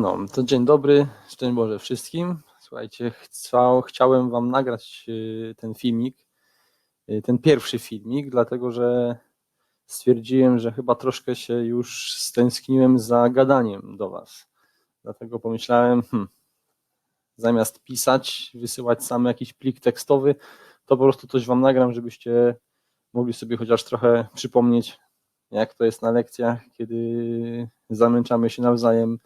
No, to dzień dobry, szczęść Boże wszystkim. Słuchajcie, chcał, chciałem Wam nagrać y, ten filmik, y, ten pierwszy filmik, dlatego że stwierdziłem, że chyba troszkę się już stęskniłem za gadaniem do Was. Dlatego pomyślałem, hmm, zamiast pisać, wysyłać sam jakiś plik tekstowy, to po prostu coś Wam nagram, żebyście mogli sobie chociaż trochę przypomnieć, jak to jest na lekcjach, kiedy zamęczamy się nawzajem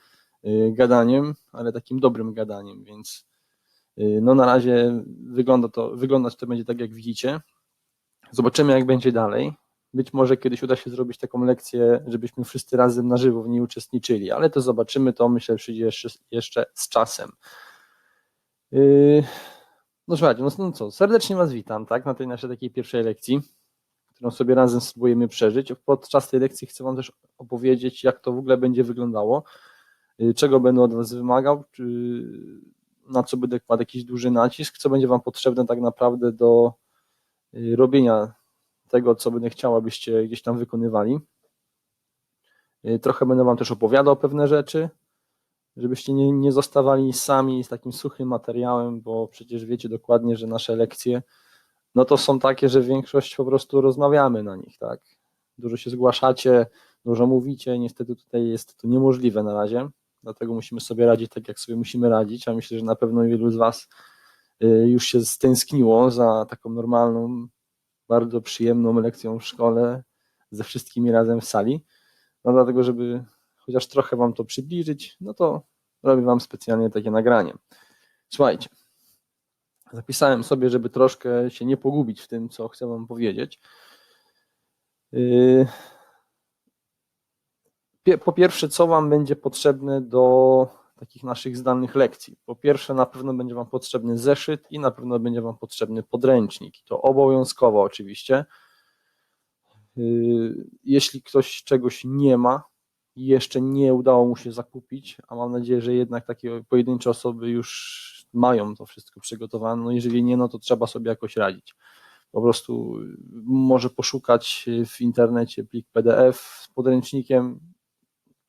gadaniem, ale takim dobrym gadaniem, więc y, no na razie wygląda to, wyglądać to będzie tak, jak widzicie. Zobaczymy, jak będzie dalej. Być może kiedyś uda się zrobić taką lekcję, żebyśmy wszyscy razem na żywo w niej uczestniczyli, ale to zobaczymy, to myślę przyjdzie jeszcze, jeszcze z czasem. Yy, No słuchajcie, no, no co, serdecznie Was witam, tak, na tej naszej takiej pierwszej lekcji, którą sobie razem spróbujemy przeżyć. Podczas tej lekcji chcę Wam też opowiedzieć, jak to w ogóle będzie wyglądało, czego będę od Was wymagał, czy na co będę kładł jakiś duży nacisk, co będzie Wam potrzebne tak naprawdę do yy, robienia tego, co będę chciał, abyście gdzieś tam wykonywali. Yy, Trochę będę Wam też opowiadał pewne rzeczy, żebyście nie, nie zostawali sami z takim suchym materiałem, bo przecież wiecie dokładnie, że nasze lekcje, no to są takie, że większość po prostu rozmawiamy na nich, tak? Dużo się zgłaszacie, dużo mówicie, niestety tutaj jest to niemożliwe na razie, dlatego musimy sobie radzić tak, jak sobie musimy radzić, a myślę, że na pewno wielu z Was y, już się stęskniło za taką normalną, bardzo przyjemną lekcją w szkole, ze wszystkimi razem w sali, no dlatego, żeby chociaż trochę Wam to przybliżyć, no to robię Wam specjalnie takie nagranie. Słuchajcie, zapisałem sobie, żeby troszkę się nie pogubić w tym, co chcę Wam powiedzieć. Yy, Po pierwsze, co Wam będzie potrzebne do takich naszych zdalnych lekcji? Po pierwsze, na pewno będzie Wam potrzebny zeszyt i na pewno będzie Wam potrzebny podręcznik. To obowiązkowo oczywiście. Yy, Jeśli ktoś czegoś nie ma, i jeszcze nie udało mu się zakupić, a mam nadzieję, że jednak takie pojedyncze osoby już mają to wszystko przygotowane. No jeżeli nie, no to trzeba sobie jakoś radzić. Po prostu y, może poszukać w internecie plik PDF z podręcznikiem.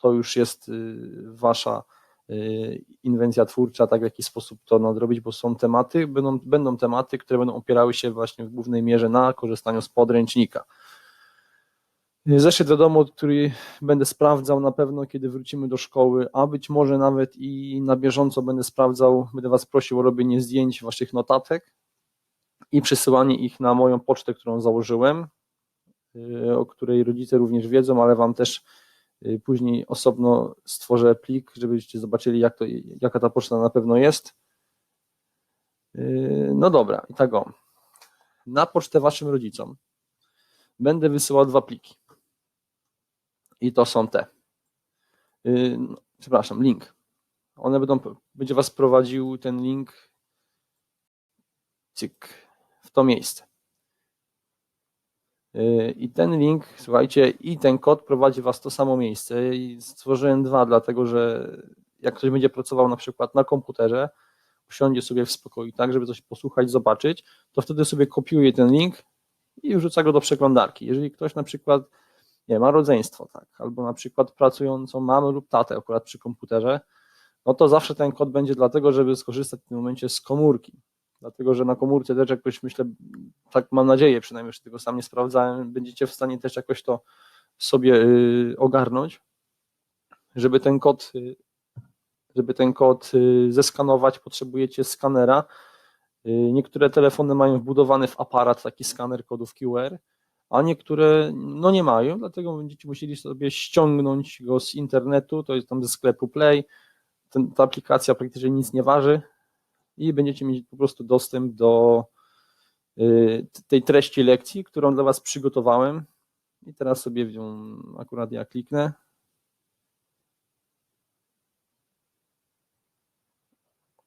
To już jest y, wasza y, inwencja twórcza, tak w jaki sposób to nadrobić, bo są tematy, będą, będą tematy, które będą opierały się właśnie w głównej mierze na korzystaniu z podręcznika. Zeszyt do domu, który będę sprawdzał na pewno, kiedy wrócimy do szkoły, a być może nawet i na bieżąco będę sprawdzał, będę Was prosił o robienie zdjęć Waszych notatek i przesyłanie ich na moją pocztę, którą założyłem, yy, o której rodzice również wiedzą, ale Wam też później osobno stworzę plik, żebyście zobaczyli, jak to, jaka ta poczta na pewno jest. Yy, No dobra, i tak o. Na pocztę Waszym rodzicom będę wysyłał dwa pliki. I to są te. Yy, no, Przepraszam, link. One będą, będzie Was prowadził ten link cyk, w to miejsce. Yy, I ten link, słuchajcie, i ten kod prowadzi Was w to samo miejsce. I stworzyłem dwa, dlatego że jak ktoś będzie pracował na przykład na komputerze, usiądzie sobie w spokoju, tak, żeby coś posłuchać, zobaczyć, to wtedy sobie kopiuje ten link i wrzuca go do przeglądarki. Jeżeli ktoś na przykład nie ma rodzeństwo, tak, albo na przykład pracującą mamę lub tatę akurat przy komputerze, no to zawsze ten kod będzie dlatego, żeby skorzystać w tym momencie z komórki. Dlatego, że na komórce też jakoś myślę, tak mam nadzieję, przynajmniej że tego sam nie sprawdzałem, będziecie w stanie też jakoś to sobie y, ogarnąć, żeby ten kod, y, żeby ten kod y, zeskanować, potrzebujecie skanera. Niektóre telefony mają wbudowany w aparat taki skaner kodów QR, a niektóre no nie mają, dlatego będziecie musieli sobie ściągnąć go z internetu, to jest tam ze sklepu Play. Ten, ta aplikacja praktycznie nic nie waży i będziecie mieć po prostu dostęp do y, tej treści lekcji, którą dla Was przygotowałem. I teraz sobie nią akurat ja kliknę.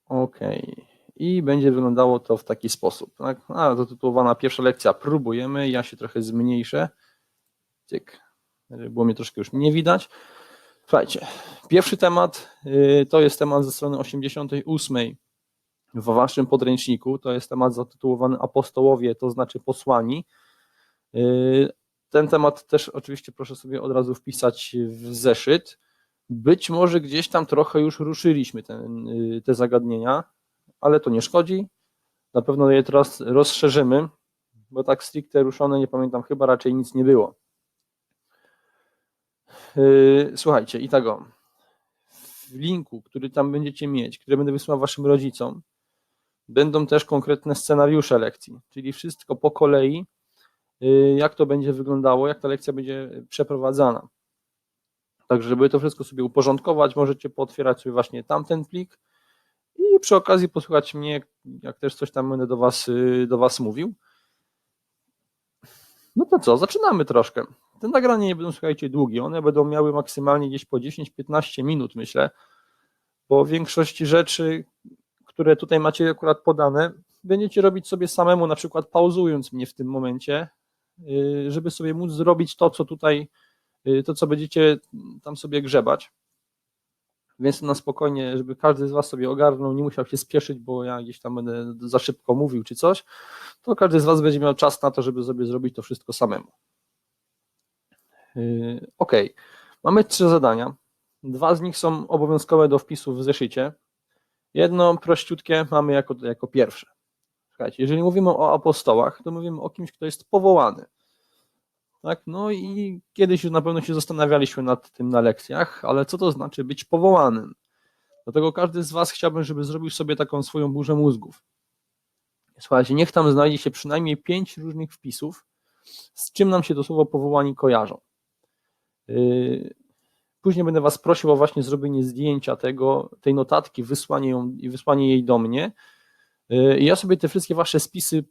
OK. I będzie wyglądało to w taki sposób. Tak? A, zatytułowana pierwsza lekcja. Próbujemy. Ja się trochę zmniejszę. Cyk. Było mnie troszkę już nie widać. Słuchajcie, pierwszy temat y, to jest temat ze strony 88 w waszym podręczniku. To jest temat zatytułowany Apostołowie, to znaczy posłani. Y, Ten temat też oczywiście proszę sobie od razu wpisać w zeszyt. Być może gdzieś tam trochę już ruszyliśmy ten, y, te zagadnienia, ale to nie szkodzi. Na pewno je teraz rozszerzymy, bo tak stricte ruszone, nie pamiętam, chyba raczej nic nie było. Yy, Słuchajcie, i tego. W linku, który tam będziecie mieć, który będę wysłał waszym rodzicom, będą też konkretne scenariusze lekcji, czyli wszystko po kolei, yy, jak to będzie wyglądało, jak ta lekcja będzie przeprowadzana. Tak, żeby to wszystko sobie uporządkować, możecie pootwierać sobie właśnie tamten plik i przy okazji posłuchać mnie, jak też coś tam będę do was, yy, do was mówił. No to co, zaczynamy troszkę. Te nagrania nie będą, słuchajcie, długie, one będą miały maksymalnie gdzieś po 10-15 minut, myślę, bo większość rzeczy, które tutaj macie akurat podane, będziecie robić sobie samemu, na przykład pauzując mnie w tym momencie, yy, żeby sobie móc zrobić to, co tutaj, yy, to, co będziecie tam sobie grzebać. Więc na spokojnie, żeby każdy z Was sobie ogarnął, nie musiał się spieszyć, bo ja gdzieś tam będę za szybko mówił czy coś, to każdy z Was będzie miał czas na to, żeby sobie zrobić to wszystko samemu. Yy, Ok, mamy trzy zadania. Dwa z nich są obowiązkowe do wpisu w zeszycie. Jedno prościutkie mamy jako, jako pierwsze. Słuchajcie, jeżeli mówimy o apostołach, to mówimy o kimś, kto jest powołany. Tak? No i kiedyś już na pewno się zastanawialiśmy nad tym na lekcjach, ale co to znaczy być powołanym? Dlatego każdy z Was chciałbym, żeby zrobił sobie taką swoją burzę mózgów. Słuchajcie, niech tam znajdzie się przynajmniej pięć różnych wpisów, z czym nam się to słowo powołani kojarzą. Yy, Później będę Was prosił o właśnie zrobienie zdjęcia tego, tej notatki, wysłanie, ją, i wysłanie jej do mnie. Yy, Ja sobie te wszystkie Wasze spisy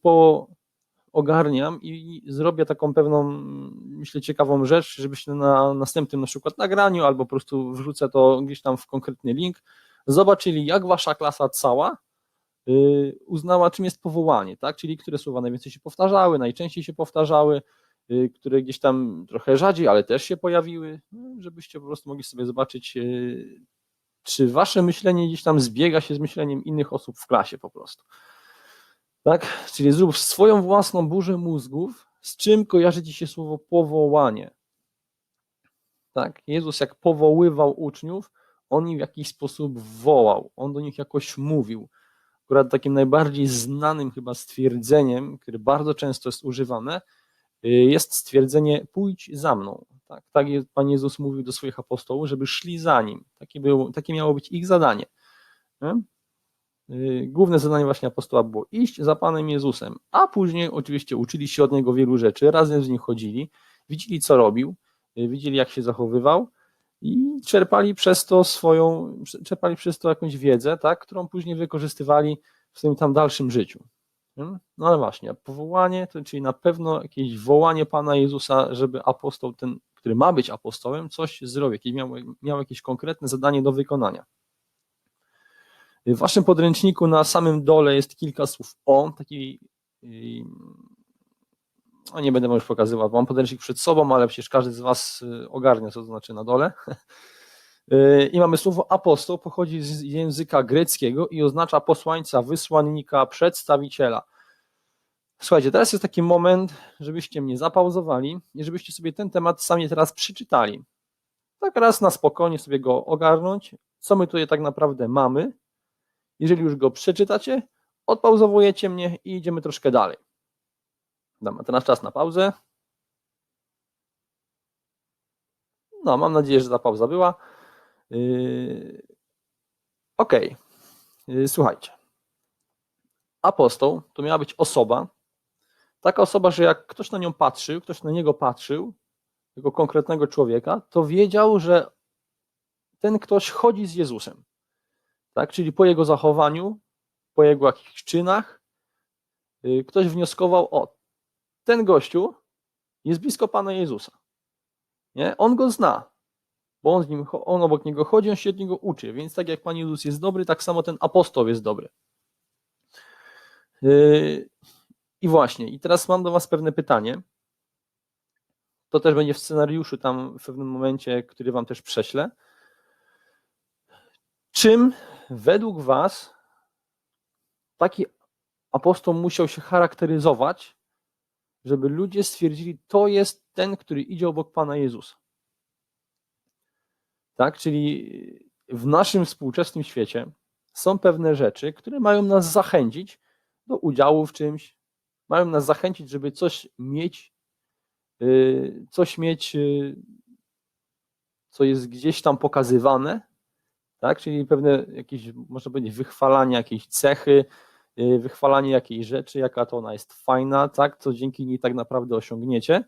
poogarniam i zrobię taką pewną, myślę, ciekawą rzecz, żebyście na następnym na przykład nagraniu albo po prostu wrzucę to gdzieś tam w konkretny link, zobaczyli jak Wasza klasa cała yy, uznała, czym jest powołanie, tak? czyli które słowa najwięcej się powtarzały, najczęściej się powtarzały, y, które gdzieś tam trochę rzadziej, ale też się pojawiły, no, żebyście po prostu mogli sobie zobaczyć, y, czy wasze myślenie gdzieś tam zbiega się z myśleniem innych osób w klasie po prostu. Tak? Czyli zrób swoją własną burzę mózgów, z czym kojarzy ci się słowo powołanie. Tak? Jezus jak powoływał uczniów, on ich w jakiś sposób wołał, on do nich jakoś mówił. Akurat takim najbardziej znanym chyba stwierdzeniem, które bardzo często jest używane, y, jest stwierdzenie pójdź za mną. Tak, tak Pan Jezus mówił do swoich apostołów, żeby szli za Nim. Takie, było, takie miało być ich zadanie. Nie? Y, Główne zadanie właśnie apostoła było iść za Panem Jezusem, a później oczywiście uczyli się od Niego wielu rzeczy, razem z Nim chodzili, widzieli co robił, y, widzieli jak się zachowywał i czerpali przez to swoją, czerpali przez to jakąś wiedzę, tak, którą później wykorzystywali w swoim tam dalszym życiu. Nie? No ale właśnie, powołanie, to czyli na pewno jakieś wołanie Pana Jezusa, żeby apostoł ten, który ma być apostołem, coś zrobił, miał, miał jakieś konkretne zadanie do wykonania. W waszym podręczniku na samym dole jest kilka słów o, taki, yy, no nie będę już pokazywał, bo mam podręcznik przed sobą, ale przecież każdy z was y, ogarnia, co to znaczy na dole. Yy, I mamy słowo apostoł, pochodzi z języka greckiego i oznacza posłańca, wysłannika, przedstawiciela. Słuchajcie, teraz jest taki moment, żebyście mnie zapauzowali i żebyście sobie ten temat sami teraz przeczytali. Tak raz na spokojnie sobie go ogarnąć, co my tutaj tak naprawdę mamy. Jeżeli już go przeczytacie, odpauzowujecie mnie i idziemy troszkę dalej. Damy teraz czas na pauzę. No, mam nadzieję, że ta pauza była. Yy, Ok. Yy, Słuchajcie. Apostoł to miała być osoba, taka osoba, że jak ktoś na nią patrzył, ktoś na niego patrzył, tego konkretnego człowieka, to wiedział, że ten ktoś chodzi z Jezusem. Tak? Czyli po jego zachowaniu, po jego jakichś czynach, yy, ktoś wnioskował: O, ten gościu jest blisko Pana Jezusa. Nie? On go zna, bo on, z nim, on obok niego chodzi, on się od niego uczy. Więc tak jak Pan Jezus jest dobry, tak samo ten apostoł jest dobry. Yy, I właśnie, i teraz mam do Was pewne pytanie. To też będzie w scenariuszu tam w pewnym momencie, który Wam też prześlę. Czym według Was taki apostoł musiał się charakteryzować, żeby ludzie stwierdzili, to jest ten, który idzie obok Pana Jezusa? Tak, czyli w naszym współczesnym świecie są pewne rzeczy, które mają nas zachęcić do udziału w czymś, mają nas zachęcić, żeby coś mieć, yy, coś mieć, yy, co jest gdzieś tam pokazywane, tak? Czyli pewne jakieś, można powiedzieć, wychwalanie jakiejś cechy, yy, wychwalanie jakiejś rzeczy, jaka to ona jest fajna, tak? Co dzięki niej tak naprawdę osiągniecie.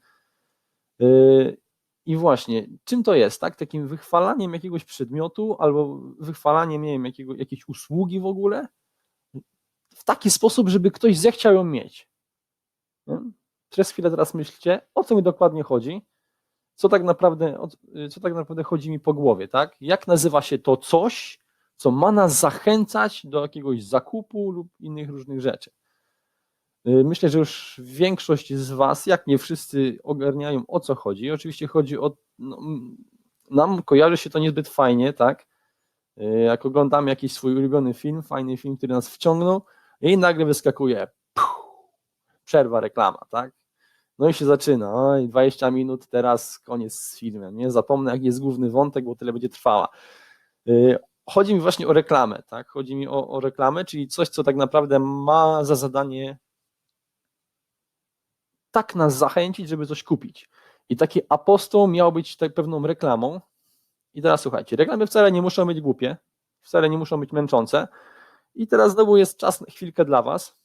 I właśnie, czym to jest, tak? Takim wychwalaniem jakiegoś przedmiotu albo wychwalaniem, nie wiem, jakiego, jakiejś usługi w ogóle w taki sposób, żeby ktoś zechciał ją mieć. Nie? Przez chwilę teraz myślcie, o co mi dokładnie chodzi, co tak naprawdę, co tak naprawdę chodzi mi po głowie, tak? Jak nazywa się to coś, co ma nas zachęcać do jakiegoś zakupu lub innych różnych rzeczy. Y, Myślę, że już większość z Was, jak nie wszyscy, ogarniają o co chodzi. Oczywiście chodzi o. No, nam kojarzy się to niezbyt fajnie, tak? Y, Jak oglądamy jakiś swój ulubiony film, fajny film, który nas wciągnął, i nagle wyskakuje puh, przerwa, reklama, tak? No i się zaczyna. Oj, 20 minut, teraz koniec z filmem. Nie zapomnę, jaki jest główny wątek, bo tyle będzie trwała. Y, Chodzi mi właśnie o reklamę, tak? Chodzi mi o, o reklamę, czyli coś, co tak naprawdę ma za zadanie tak nas zachęcić, żeby coś kupić. I taki apostoł miał być tak pewną reklamą. I teraz słuchajcie, reklamy wcale nie muszą być głupie, wcale nie muszą być męczące. I teraz znowu jest czas na chwilkę dla Was.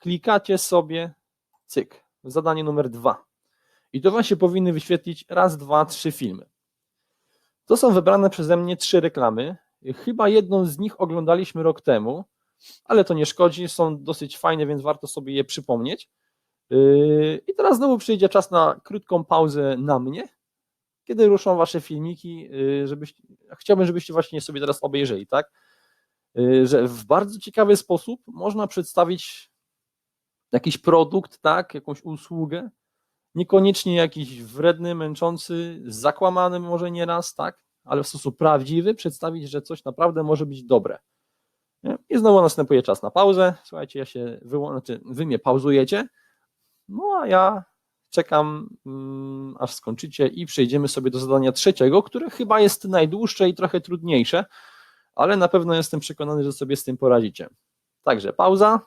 Klikacie sobie cyk, zadanie numer dwa. I to Wam się powinny wyświetlić raz, dwa, trzy filmy. To są wybrane przeze mnie trzy reklamy. Chyba jedną z nich oglądaliśmy rok temu, ale to nie szkodzi, są dosyć fajne, więc warto sobie je przypomnieć. Yy, I teraz znowu przyjdzie czas na krótką pauzę na mnie, kiedy ruszą Wasze filmiki, yy, żebyście, chciałbym, żebyście właśnie sobie teraz obejrzeli, tak? Yy, Że w bardzo ciekawy sposób można przedstawić jakiś produkt, tak, jakąś usługę, niekoniecznie jakiś wredny, męczący, zakłamany może nieraz, tak, ale w sposób prawdziwy przedstawić, że coś naprawdę może być dobre. I znowu następuje czas na pauzę. Słuchajcie, ja się wyłą... znaczy wy mnie pauzujecie, no a ja czekam, mm, aż skończycie i przejdziemy sobie do zadania trzeciego, które chyba jest najdłuższe i trochę trudniejsze, ale na pewno jestem przekonany, że sobie z tym poradzicie. Także pauza.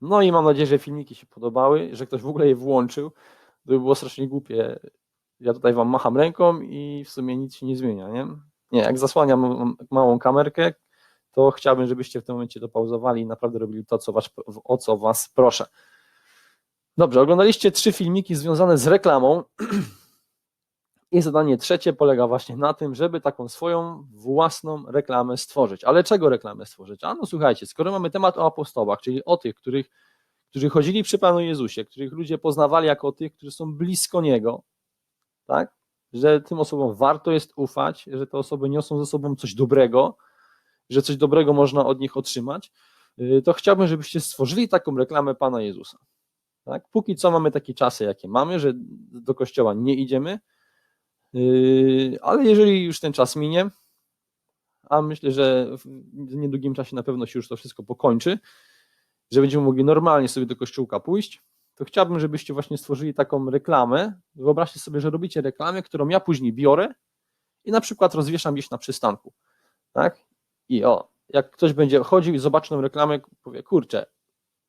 No i mam nadzieję, że filmiki się podobały, że ktoś w ogóle je włączył. To by było strasznie głupie. Ja tutaj wam macham ręką i w sumie nic się nie zmienia, nie? Nie, jak zasłaniam małą kamerkę, to chciałbym, żebyście w tym momencie to pauzowali i naprawdę robili to, co was, o co was proszę. Dobrze, oglądaliście trzy filmiki związane z reklamą. I zadanie trzecie polega właśnie na tym, żeby taką swoją własną reklamę stworzyć. Ale czego reklamę stworzyć? A no słuchajcie, skoro mamy temat o apostołach, czyli o tych, których, którzy chodzili przy Panu Jezusie, których ludzie poznawali jako tych, którzy są blisko Niego, tak? że tym osobom warto jest ufać, że te osoby niosą ze sobą coś dobrego, że coś dobrego można od nich otrzymać, yy, to chciałbym, żebyście stworzyli taką reklamę Pana Jezusa. Tak? Póki co mamy takie czasy, jakie mamy, że do kościoła nie idziemy, Yy, ale jeżeli już ten czas minie, a myślę, że w niedługim czasie na pewno się już to wszystko pokończy, że będziemy mogli normalnie sobie do kościółka pójść, to chciałbym, żebyście właśnie stworzyli taką reklamę. Wyobraźcie sobie, że robicie reklamę, którą ja później biorę i na przykład rozwieszam gdzieś na przystanku. Tak? I o, jak ktoś będzie chodził i zobaczy tą reklamę, powie, kurczę,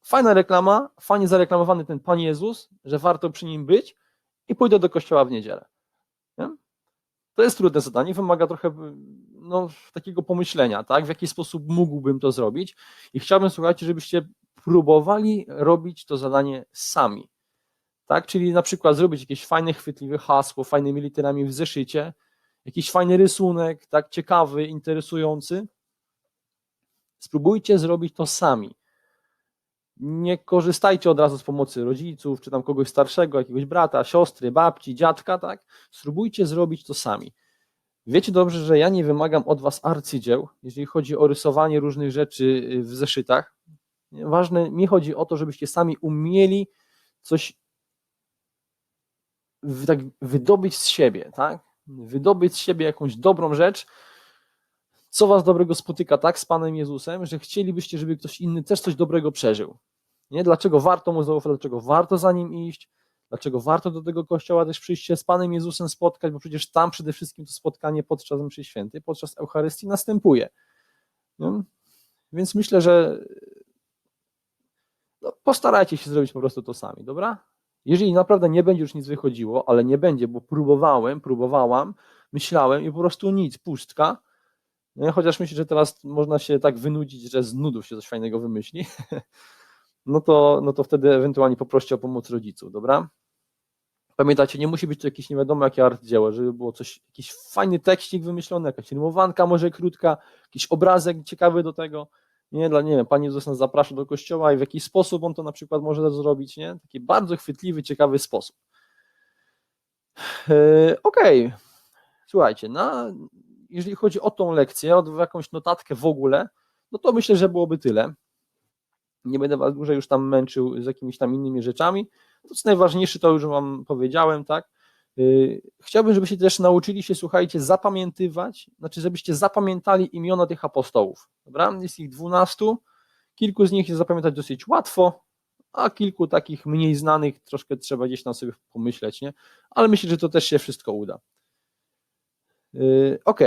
fajna reklama, fajnie zareklamowany ten Pan Jezus, że warto przy nim być i pójdę do kościoła w niedzielę. Nie? To jest trudne zadanie, wymaga trochę no, takiego pomyślenia, tak? w jaki sposób mógłbym to zrobić. I chciałbym, słuchajcie, żebyście próbowali robić to zadanie sami. Tak? Czyli na przykład zrobić jakieś fajne, chwytliwe hasło, fajnymi literami w zeszycie, jakiś fajny rysunek, tak ciekawy, interesujący. Spróbujcie zrobić to sami. Nie korzystajcie od razu z pomocy rodziców, czy tam kogoś starszego, jakiegoś brata, siostry, babci, dziadka, tak? Spróbujcie zrobić to sami. Wiecie dobrze, że ja nie wymagam od was arcydzieł, jeżeli chodzi o rysowanie różnych rzeczy w zeszytach. Ważne, mi chodzi o to, żebyście sami umieli coś tak wydobyć z siebie, tak? Wydobyć z siebie jakąś dobrą rzecz, co was dobrego spotyka tak z Panem Jezusem, że chcielibyście, żeby ktoś inny też coś dobrego przeżył. Nie? Dlaczego warto mu zaufać, dlaczego warto za nim iść, dlaczego warto do tego kościoła też przyjść się z Panem Jezusem spotkać, bo przecież tam przede wszystkim to spotkanie podczas mszy świętej, podczas Eucharystii następuje. No? Więc myślę, że no, postarajcie się zrobić po prostu to sami, dobra? Jeżeli naprawdę nie będzie już nic wychodziło, ale nie będzie, bo próbowałem, próbowałam, myślałem i po prostu nic, pustka. No, chociaż myślę, że teraz można się tak wynudzić, że z nudów się coś fajnego wymyśli, no to, no to wtedy ewentualnie poproście o pomoc rodziców, dobra? Pamiętajcie, nie musi być to jakieś nie wiadomo jakie arcydzieło, żeby było coś, jakiś fajny tekstik wymyślony, jakaś rymowanka może krótka, jakiś obrazek ciekawy do tego, nie, dla, nie wiem, Pan Jezus nas zaprasza do kościoła i w jakiś sposób on to na przykład może zrobić, nie? Taki bardzo chwytliwy, ciekawy sposób. Yy, Okej, okay. słuchajcie, na, jeżeli chodzi o tą lekcję, o jakąś notatkę w ogóle, no to myślę, że byłoby tyle. Nie będę Was dłużej już tam męczył z jakimiś tam innymi rzeczami. To co najważniejsze, to już Wam powiedziałem, tak? Yy, chciałbym, żebyście też nauczyli się, słuchajcie, zapamiętywać, znaczy, żebyście zapamiętali imiona tych apostołów. Dobra? Jest ich dwunastu, kilku z nich jest zapamiętać dosyć łatwo, a kilku takich mniej znanych troszkę trzeba gdzieś tam sobie pomyśleć, nie? Ale myślę, że to też się wszystko uda. Yy, ok.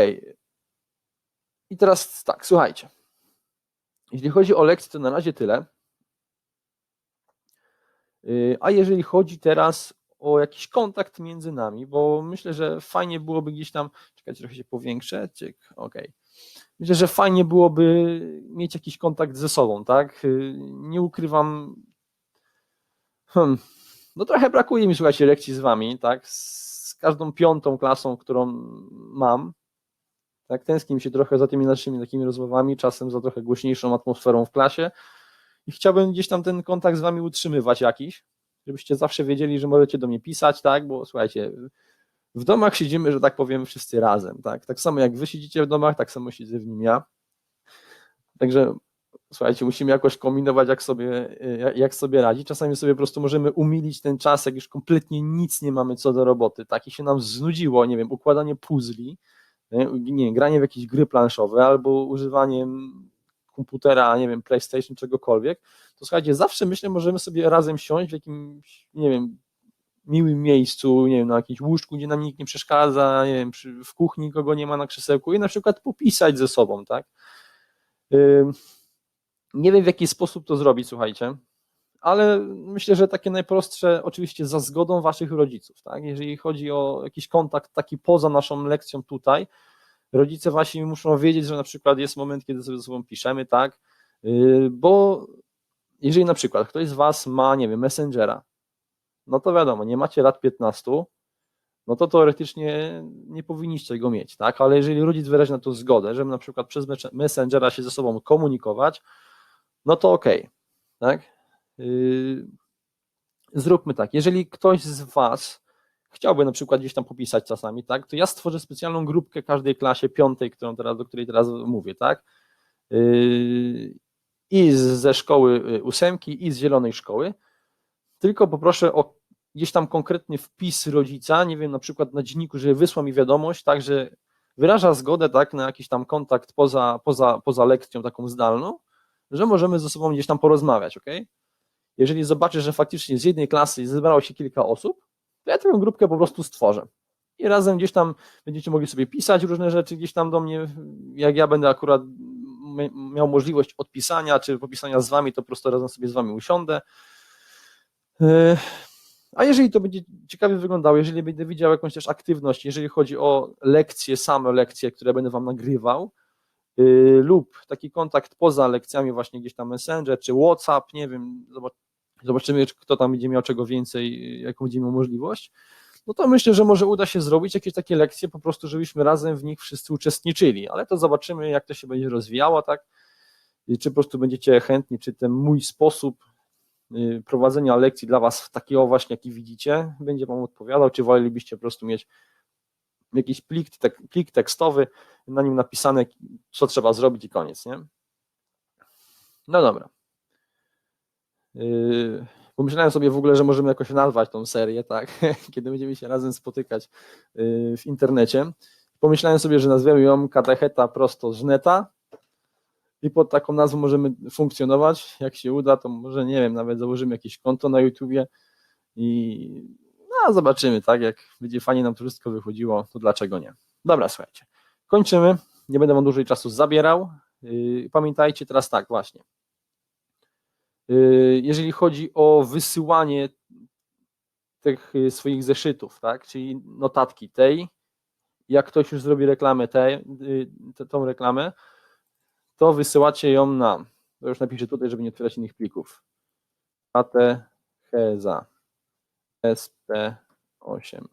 I teraz tak, słuchajcie. Jeśli chodzi o lekcję, to na razie tyle. Yy, a jeżeli chodzi teraz o jakiś kontakt między nami, bo myślę, że fajnie byłoby gdzieś tam, czekajcie, trochę się powiększę, ok. Okay. Myślę, że fajnie byłoby mieć jakiś kontakt ze sobą, tak? Nie ukrywam, hmm, no trochę brakuje mi, słuchajcie, lekcji z wami, tak? Każdą piątą klasą, którą mam, tak? Tęsknię się trochę za tymi naszymi takimi rozmowami, czasem za trochę głośniejszą atmosferą w klasie i chciałbym gdzieś tam ten kontakt z wami utrzymywać jakiś, żebyście zawsze wiedzieli, że możecie do mnie pisać, tak, bo słuchajcie, w domach siedzimy, że tak powiem, wszyscy razem, tak, tak samo jak wy siedzicie w domach, tak samo siedzę w nim ja, także słuchajcie, musimy jakoś kombinować, jak sobie, jak sobie radzić, czasami sobie po prostu możemy umilić ten czas, jak już kompletnie nic nie mamy co do roboty, tak, i się nam znudziło, nie wiem, układanie puzli, nie, nie granie w jakieś gry planszowe, albo używanie komputera, nie wiem, PlayStation, czegokolwiek, to słuchajcie, zawsze myślę, możemy sobie razem siąść w jakimś, nie wiem, miłym miejscu, nie wiem, na jakimś łóżku, gdzie nam nikt nie przeszkadza, nie wiem, w kuchni kogo nie ma na krzesełku i na przykład popisać ze sobą, tak? Nie wiem w jaki sposób to zrobić, słuchajcie, ale myślę, że takie najprostsze, oczywiście za zgodą waszych rodziców, tak? Jeżeli chodzi o jakiś kontakt taki poza naszą lekcją tutaj, rodzice właśnie muszą wiedzieć, że na przykład jest moment, kiedy sobie ze sobą piszemy, tak? Yy, bo jeżeli na przykład ktoś z Was ma, nie wiem, Messengera, no to wiadomo, nie macie lat 15, no to teoretycznie nie powinniście go mieć, tak? Ale jeżeli rodzic wyrazi na to zgodę, żeby na przykład przez Messengera się ze sobą komunikować, no to okej, okay, tak? Yy, zróbmy tak, jeżeli ktoś z Was chciałby na przykład gdzieś tam popisać czasami, tak, to ja stworzę specjalną grupkę każdej klasie piątej, którą teraz, do której teraz mówię, tak, yy, i ze szkoły y, ósemki, i z zielonej szkoły, tylko poproszę o gdzieś tam konkretny wpis rodzica, nie wiem, na przykład na dzienniku, że wysła mi wiadomość, tak, że wyraża zgodę, tak, na jakiś tam kontakt poza, poza, poza lekcją taką zdalną, że możemy ze sobą gdzieś tam porozmawiać, ok? Jeżeli zobaczę, że faktycznie z jednej klasy zebrało się kilka osób, to ja tę grupkę po prostu stworzę. I razem gdzieś tam będziecie mogli sobie pisać różne rzeczy gdzieś tam do mnie, jak ja będę akurat miał możliwość odpisania czy popisania z wami, to po prostu razem sobie z wami usiądę. E, a jeżeli to będzie ciekawie wyglądało, jeżeli będę widział jakąś też aktywność, jeżeli chodzi o lekcje, same lekcje, które będę wam nagrywał, lub taki kontakt poza lekcjami, właśnie gdzieś tam Messenger czy WhatsApp, nie wiem, zobaczymy, kto tam będzie miał czego więcej, jaką będzie miał możliwość, no to myślę, że może uda się zrobić jakieś takie lekcje, po prostu, żebyśmy razem w nich wszyscy uczestniczyli, ale to zobaczymy, jak to się będzie rozwijało, tak? I czy po prostu będziecie chętni, czy ten mój sposób y, prowadzenia lekcji dla Was takiego właśnie, jaki widzicie, będzie Wam odpowiadał, czy wolelibyście po prostu mieć jakiś plik, tek, plik tekstowy, na nim napisane, co trzeba zrobić i koniec, nie? No dobra. Yy, pomyślałem sobie w ogóle, że możemy jakoś nazwać tą serię, tak, kiedy będziemy się razem spotykać yy, w internecie. Pomyślałem sobie, że nazwiemy ją katecheta prosto z neta i pod taką nazwą możemy funkcjonować. Jak się uda, to może, nie wiem, nawet założymy jakieś konto na YouTubie I no, zobaczymy, tak? Jak będzie fajnie nam to wszystko wychodziło, to dlaczego nie? Dobra, słuchajcie. Kończymy. Nie będę wam dłużej czasu zabierał. Yy, Pamiętajcie teraz tak, właśnie. Yy, Jeżeli chodzi o wysyłanie tych y, swoich zeszytów, tak? Czyli notatki tej, jak ktoś już zrobi reklamę tej, tą reklamę, to wysyłacie ją na, to już napiszę tutaj, żeby nie otwierać innych plików. Katecheza sp8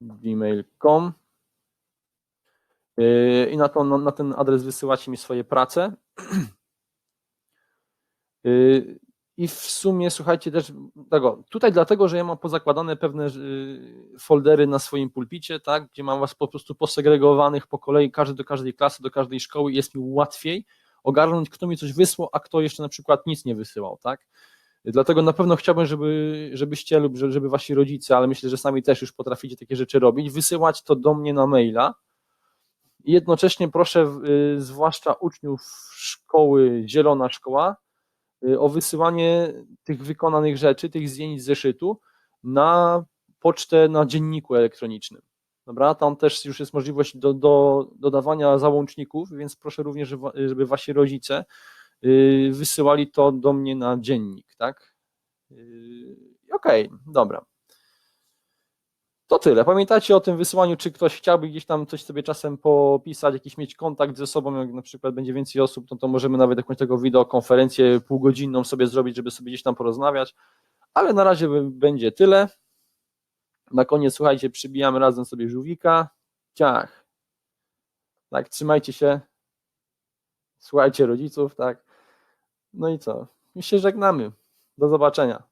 gmail.com Yy, i na, to, na ten adres wysyłacie mi swoje prace. Yy, I w sumie, słuchajcie, też tego, tutaj dlatego, że ja mam pozakładane pewne yy, foldery na swoim pulpicie, tak, gdzie mam was po prostu posegregowanych po kolei, każdy do każdej klasy, do każdej szkoły, jest mi łatwiej ogarnąć, kto mi coś wysłał, a kto jeszcze na przykład nic nie wysyłał, tak. Dlatego na pewno chciałbym, żeby, żebyście lub że- żeby wasi rodzice, ale myślę, że sami też już potraficie takie rzeczy robić, wysyłać to do mnie na maila. I jednocześnie proszę, y, zwłaszcza uczniów szkoły Zielona Szkoła, y, o wysyłanie tych wykonanych rzeczy, tych zdjęć z zeszytu na pocztę na dzienniku elektronicznym. Dobra, tam też już jest możliwość do, do dodawania załączników, więc proszę również, żeby- wasi rodzice wysyłali to do mnie na dziennik, tak? Y, Okej, dobra. To tyle. Pamiętajcie o tym wysyłaniu, czy ktoś chciałby gdzieś tam coś sobie czasem popisać, jakiś mieć kontakt ze sobą, jak na przykład będzie więcej osób, no to możemy nawet jakąś taką wideokonferencję półgodzinną sobie zrobić, żeby sobie gdzieś tam porozmawiać, ale na razie będzie tyle. Na koniec, słuchajcie, przybijamy razem sobie żółwika. Ciach. Tak, trzymajcie się. Słuchajcie rodziców, tak. No i co? I się żegnamy. Do zobaczenia.